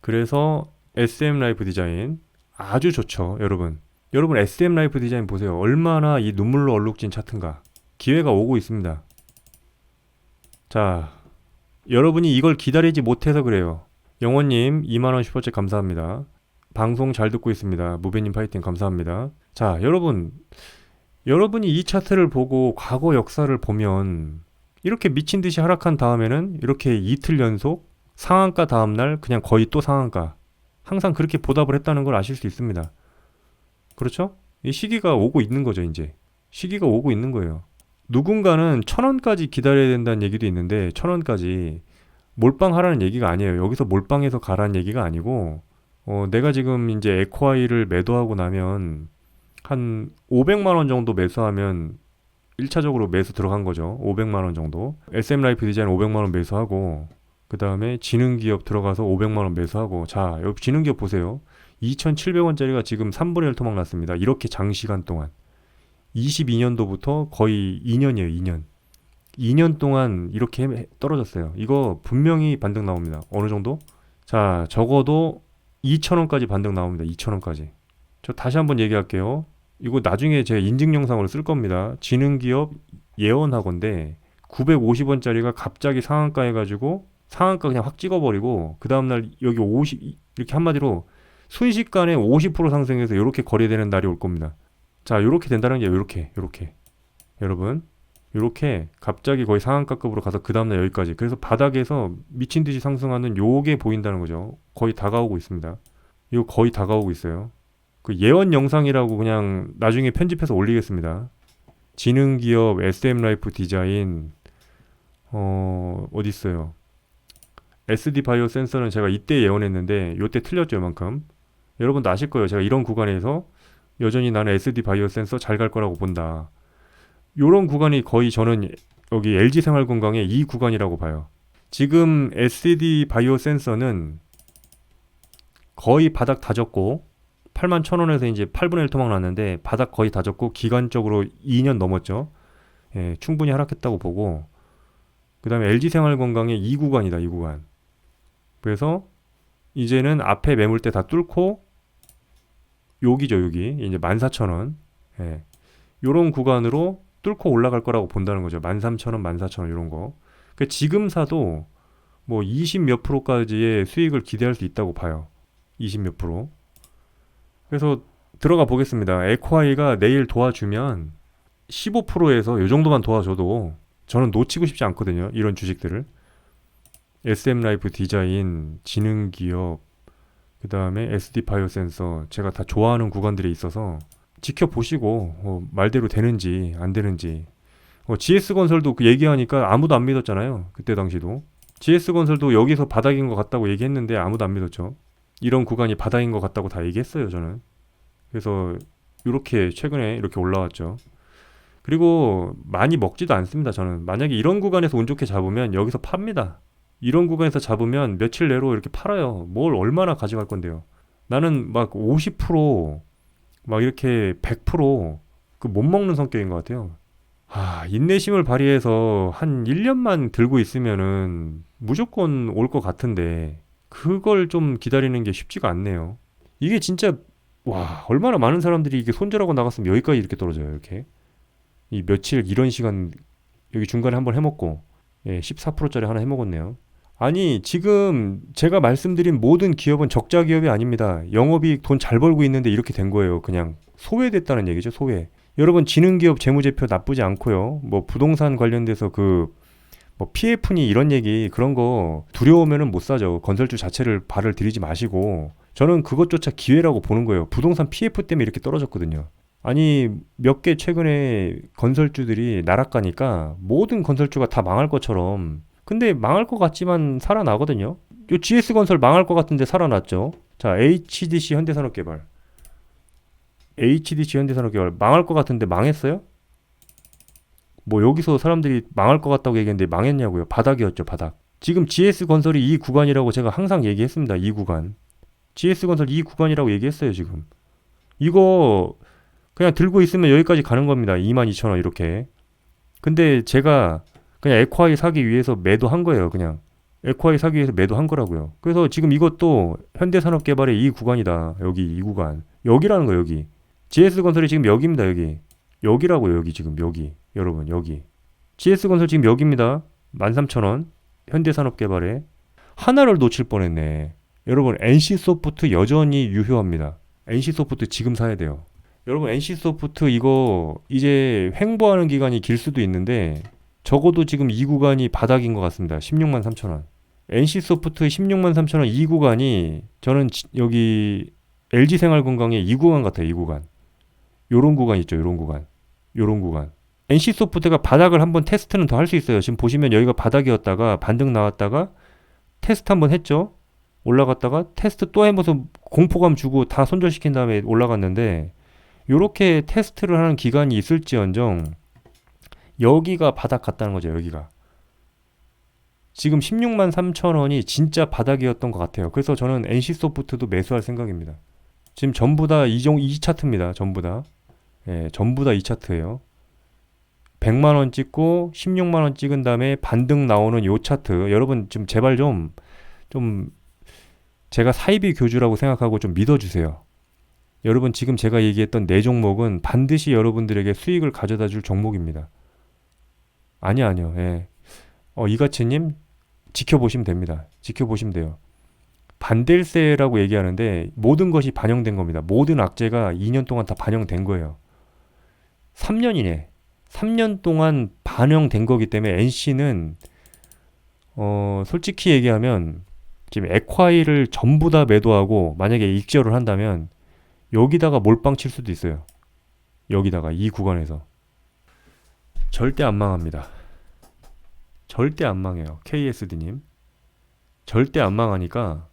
그래서 SM 라이프 디자인 아주 좋죠, 여러분. 여러분 SM 라이프 디자인 보세요. 얼마나 이 눈물로 얼룩진 차트인가. 기회가 오고 있습니다. 자, 여러분이 이걸 기다리지 못해서 그래요. 영원님 2만원 슈퍼챗 감사합니다. 방송 잘 듣고 있습니다. 무배님 파이팅 감사합니다. 자, 여러분. 여러분이 이 차트를 보고 과거 역사를 보면 이렇게 미친 듯이 하락한 다음에는 이렇게 이틀 연속 상한가 다음날 그냥 거의 또 상한가. 항상 그렇게 보답을 했다는 걸 아실 수 있습니다. 그렇죠? 이 시기가 오고 있는 거죠, 이제. 시기가 오고 있는 거예요. 누군가는 천 원까지 기다려야 된다는 얘기도 있는데 천 원까지 몰빵하라는 얘기가 아니에요. 여기서 몰빵해서 가라는 얘기가 아니고 어, 내가 지금 이제 에코아이를 매도하고 나면 한 500만 원 정도 매수하면 1차적으로 매수 들어간 거죠. 500만 원 정도. SM 라이프 디자인 500만 원 매수하고 그 다음에 지능기업 들어가서 500만 원 매수하고 자 여기 지능기업 보세요. 2,700원짜리가 지금 3분의 1 토막 났습니다. 이렇게 장시간 동안 22년도부터 거의 2년이에요. 2년. 2년 동안 이렇게 해- 떨어졌어요. 이거 분명히 반등 나옵니다. 어느 정도? 자 적어도 2,000원까지 반등 나옵니다. 2,000원까지. 저 다시 한번 얘기할게요. 이거 나중에 제가 인증 영상으로 쓸 겁니다. 지능기업 예언학원데 950원짜리가 갑자기 상한가 해가지고 상한가 그냥 확 찍어버리고 그 다음날 여기 50 이렇게 한마디로 순식간에 50% 상승해서 이렇게 거래되는 날이 올 겁니다. 자, 이렇게 된다는 게 이렇게 이렇게 여러분 이렇게 갑자기 거의 상한가급으로 가서 그 다음날 여기까지 그래서 바닥에서 미친 듯이 상승하는 요게 보인다는 거죠. 거의 다가오고 있습니다. 이거 거의 다가오고 있어요. 그 예언 영상이라고 그냥 나중에 편집해서 올리겠습니다. 지능기업 SM 라이프 디자인 어 어디 있어요? SD 바이오 센서는 제가 이때 예언했는데 요때 틀렸죠 이만큼. 여러분도 아실 거예요. 제가 이런 구간에서 여전히 나는 SD 바이오 센서 잘 갈 거라고 본다. 요런 구간이 거의 저는 여기 LG 생활건강의 이 구간이라고 봐요. 지금 SD 바이오 센서는 거의 바닥 다졌고 8만 1,000원에서 이제 8분의 1 토막 났는데 바닥 거의 다졌고 기간적으로 2년 넘었죠. 예, 충분히 하락했다고 보고 그 다음에 LG 생활건강의 이 구간이다, 이 구간. 그래서 이제는 앞에 매물대 다 뚫고 여기죠, 여기. 이제 14,000원. 예. 요런 구간으로 뚫고 올라갈 거라고 본다는 거죠. 13,000원, 14,000원 이런 거. 그 지금 사도 뭐 20 몇 프로까지의 수익을 기대할 수 있다고 봐요. 20 몇 프로. 그래서 들어가 보겠습니다. 에코아이가 내일 도와주면 15%에서 요 정도만 도와줘도 저는 놓치고 싶지 않거든요. 이런 주식들을. SM 라이프 디자인, 지능 기업, 그 다음에 SD 바이오 센서 제가 다 좋아하는 구간들이 있어서 지켜보시고 어, 말대로 되는지 안 되는지 어, GS 건설도 그 얘기하니까 아무도 안 믿었잖아요. 그때 당시도 GS 건설도 여기서 바닥인 것 같다고 얘기했는데 아무도 안 믿었죠. 이런 구간이 바닥인 것 같다고 다 얘기했어요. 저는 그래서 이렇게 최근에 이렇게 올라왔죠. 그리고 많이 먹지도 않습니다. 저는 만약에 이런 구간에서 운 좋게 잡으면 여기서 팝니다. 이런 구간에서 잡으면 며칠 내로 이렇게 팔아요. 뭘 얼마나 가져갈 건데요. 나는 막 50%막 이렇게 100%그 못 먹는 성격인 것 같아요. 아, 인내심을 발휘해서 한 1년만 들고 있으면은 무조건 올 것 같은데 그걸 좀 기다리는 게 쉽지가 않네요. 이게 진짜 와, 얼마나 많은 사람들이 이게 손절하고 나갔으면 여기까지 이렇게 떨어져요, 이렇게. 이 며칠 이런 시간 여기 중간에 한번 해먹고 예, 14%짜리 하나 해먹었네요. 아니 지금 제가 말씀드린 모든 기업은 적자 기업이 아닙니다. 영업이익 돈 잘 벌고 있는데 이렇게 된 거예요. 그냥 소외됐다는 얘기죠. 소외. 여러분 지능기업 재무제표 나쁘지 않고요. 뭐 부동산 관련돼서 그 뭐 PF니 이런 얘기 그런 거 두려우면은 못 사죠. 건설주 자체를 발을 들이지 마시고 저는 그것조차 기회라고 보는 거예요. 부동산 PF 때문에 이렇게 떨어졌거든요. 아니 몇 개 최근에 건설주들이 나락 가니까 모든 건설주가 다 망할 것처럼 근데 망할 것 같지만 살아나거든요. 요 GS 건설 망할 것 같은데 살아났죠. 자 HDC 현대산업개발 HDC 현대산업개발 망할 것 같은데 망했어요? 뭐 여기서 사람들이 망할 것 같다고 얘기했는데 망했냐고요. 바닥이었죠 바닥. 지금 GS 건설이 이 구간이라고 제가 항상 얘기했습니다. 이 구간. GS 건설 이 구간이라고 얘기했어요 지금. 이거 그냥 들고 있으면 여기까지 가는 겁니다. 22,000원 이렇게. 근데 제가 그냥 에코아이 사기 위해서 매도한 거예요, 그냥. 에코아이 사기 위해서 매도한 거라고요. 그래서 지금 이것도 현대산업개발의 이 구간이다. 여기 이 구간. 여기라는 거예요, 여기. GS건설이 지금 여기입니다, 여기. 여기라고요, 여기 지금 여기. 여러분, 여기. GS건설 지금 여기입니다. 13,000원. 현대산업개발에 하나를 놓칠 뻔했네. 여러분, NC소프트 여전히 유효합니다. NC소프트 지금 사야 돼요. 여러분, NC소프트 이거 이제 횡보하는 기간이 길 수도 있는데 적어도 지금 이 구간이 바닥인 것 같습니다. 16만 3천 원. NC소프트 16만 3천 원 이 구간이 저는 지- 여기 LG생활건강의 이 구간 같아요. 이 구간. 요런 구간 있죠. 요런 구간. 요런 구간. NC소프트가 바닥을 한번 테스트는 더 할 수 있어요. 지금 보시면 여기가 바닥이었다가 반등 나왔다가 테스트 한번 했죠. 올라갔다가 테스트 또 해면서 공포감 주고 다 손절시킨 다음에 올라갔는데 요렇게 테스트를 하는 기간이 있을지언정 여기가 바닥 같다는 거죠. 여기가. 지금 16만 3천 원이 진짜 바닥이었던 것 같아요. 그래서 저는 NC소프트도 매수할 생각입니다. 지금 전부 다 이종 이 차트입니다. 전부 다. 예, 전부 다 이 차트예요. 100만 원 찍고 16만 원 찍은 다음에 반등 나오는 요 차트. 여러분 좀 제발 좀좀 제가 사이비 교주라고 생각하고 좀 믿어 주세요. 여러분 지금 제가 얘기했던 네 종목은 반드시 여러분들에게 수익을 가져다 줄 종목입니다. 아니요, 아니요. 예. 어, 이가치님 지켜보시면 됩니다. 지켜보시면 돼요. 반댈세라고 얘기하는데 모든 것이 반영된 겁니다. 모든 악재가 2년 동안 다 반영된 거예요. 3년이네. 3년 동안 반영된 거기 때문에 NC는 어, 솔직히 얘기하면 지금 에콰이를 전부 다 매도하고 만약에 익절을 한다면 여기다가 몰빵 칠 수도 있어요. 여기다가 이 구간에서 절대 안 망합니다. 절대 안 망해요. KSD님. 절대 안 망하니까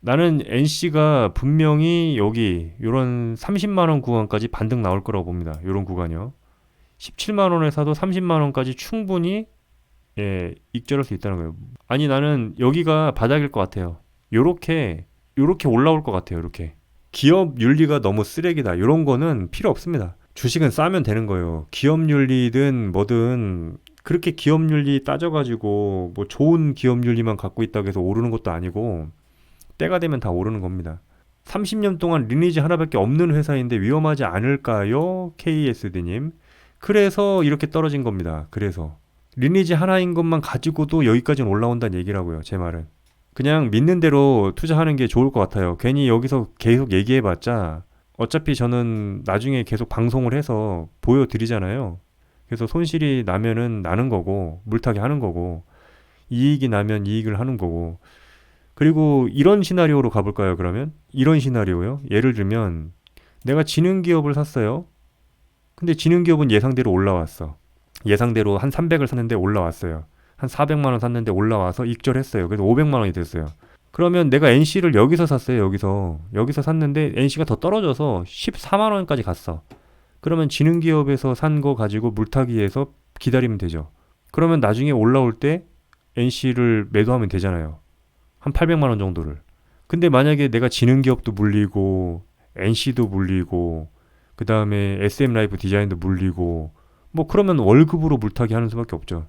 나는 NC가 분명히 여기 요런 30만 원 구간까지 반등 나올 거라고 봅니다. 요런 구간이요. 17만 원에 사도 30만 원까지 충분히 예, 익절할 수 있다는 거예요. 아니 나는 여기가 바닥일 것 같아요. 요렇게 요렇게 올라올 것 같아요. 요렇게. 기업 윤리가 너무 쓰레기다. 요런 거는 필요 없습니다. 주식은 싸면 되는 거예요. 기업 윤리든 뭐든 그렇게 기업 윤리 따져가지고 뭐 좋은 기업 윤리만 갖고 있다고 해서 오르는 것도 아니고 때가 되면 다 오르는 겁니다. 30년 동안 리니지 하나밖에 없는 회사인데 위험하지 않을까요? KSD님. 그래서 이렇게 떨어진 겁니다. 그래서. 리니지 하나인 것만 가지고도 여기까지는 올라온다는 얘기라고요. 제 말은. 그냥 믿는 대로 투자하는 게 좋을 것 같아요. 괜히 여기서 계속 얘기해봤자 어차피 저는 나중에 계속 방송을 해서 보여드리잖아요. 그래서 손실이 나면은 나는 거고 물타기 하는 거고 이익이 나면 이익을 하는 거고 그리고 이런 시나리오로 가볼까요? 그러면 이런 시나리오요. 예를 들면 내가 지능 기업을 샀어요. 근데 지능 기업은 예상대로 올라왔어. 예상대로 한 300을 샀는데 올라왔어요. 한 400만 원 샀는데 올라와서 익절했어요. 그래서 500만 원이 됐어요. 그러면 내가 NC를 여기서 샀어요. 여기서 여기서 샀는데 NC가 더 떨어져서 14만 원까지 갔어. 그러면 지능 기업에서 산 거 가지고 물타기해서 기다리면 되죠. 그러면 나중에 올라올 때 NC를 매도하면 되잖아요. 한 800만 원 정도를. 근데 만약에 내가 지능 기업도 물리고 NC도 물리고 그 다음에 SM 라이프 디자인도 물리고 뭐 그러면 월급으로 물타기 하는 수밖에 없죠.